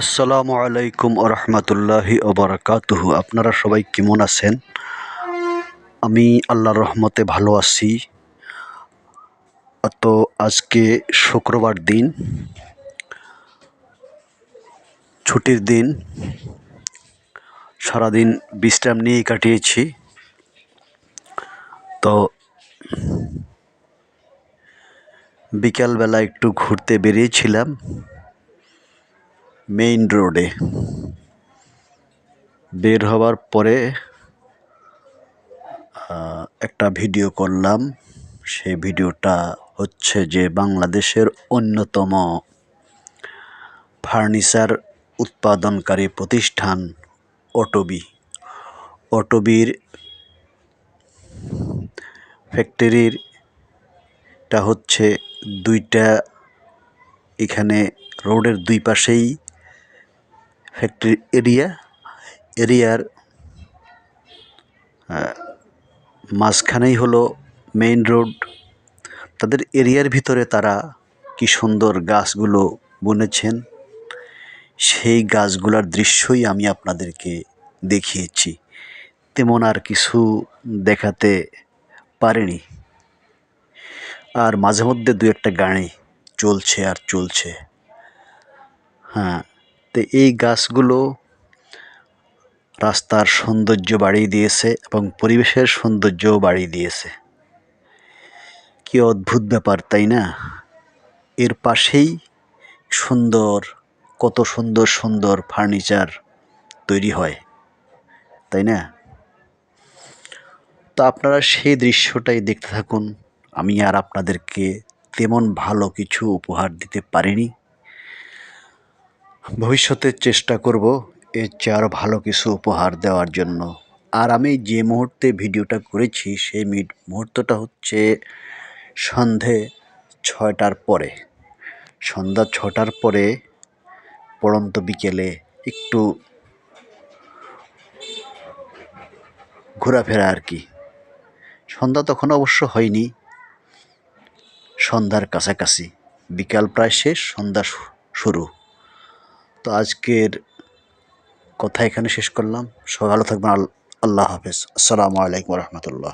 আসসালামু আলাইকুম আরহামতুল্লাহি ওবরাকাতুহু আপনারা সবাই কেমন আছেন? আমি আল্লাহর রহমতে ভালো আছি। তো আজকে শুক্রবার দিন, ছুটির দিন, সারাদিন বিশ্রাম নিয়েই কাটিয়েছি। তো বিকালবেলা একটু ঘুরতে বেরিয়েছিলাম। মেইন রোডে বের হওয়ার পরে একটা ভিডিও করলাম। সেই ভিডিওটা হচ্ছে যে বাংলাদেশের অন্যতম ফার্নিচার উৎপাদনকারী প্রতিষ্ঠান অটোবি অটোবির ফ্যাক্টরিরটা হচ্ছে দুইটা, এখানে রোডের দুই পাশেই ফ্যাক্টরি এরিয়া, এরিয়ার মাঝখানেই হলো মেইন রোড তাদের এরিয়ার ভিতরে তারা কি সুন্দর গাছগুলো বুনেছেন। সেই গাছগুলার দৃশ্যই আমি আপনাদেরকে দেখিয়েছি। তেমন আর কিছু দেখাতে পারিনি। আর মাঝে মধ্যে দু একটা গাড়ি চলছে আর চলছে। হ্যাঁ তো এই গাছগুলো রাস্তার সৌন্দর্য বাড়িয়ে দিয়েছে এবং পরিবেশের সৌন্দর্যও বাড়িয়ে দিয়েছে। কি অদ্ভুত ব্যাপার, তাই না? এর পাশেই সুন্দর, কত সুন্দর সুন্দর ফার্নিচার তৈরি হয়, তাই না? তো আপনারা সেই দৃশ্যটাই দেখতে থাকুন। আমি আর আপনাদেরকে তেমন ভালো কিছু উপহার দিতে পারিনি। ভবিষ্যতে চেষ্টা করব এর চেয়ে আরও ভালো কিছু উপহার দেওয়ার জন্য। আর আমি যে মুহূর্তে ভিডিওটা করেছি, সেই মুহূর্তটা হচ্ছে সন্ধে ছয়টার পরে। সন্ধ্যা ছটার পরে পড়ন্ত বিকেলে একটু ঘোরাফেরা আর কি। সন্ধ্যা তখন অবশ্য হয়নি, সন্ধ্যার কাছাকাছি। বিকাল প্রায় শেষ, সন্ধ্যা শুরু। তো আজকের কথা এখানে শেষ করলাম। সবাই ভালো থাকবেন। আল্লাহ হাফেজ। আসসালামু আলাইকুম রহমতুল্লাহ।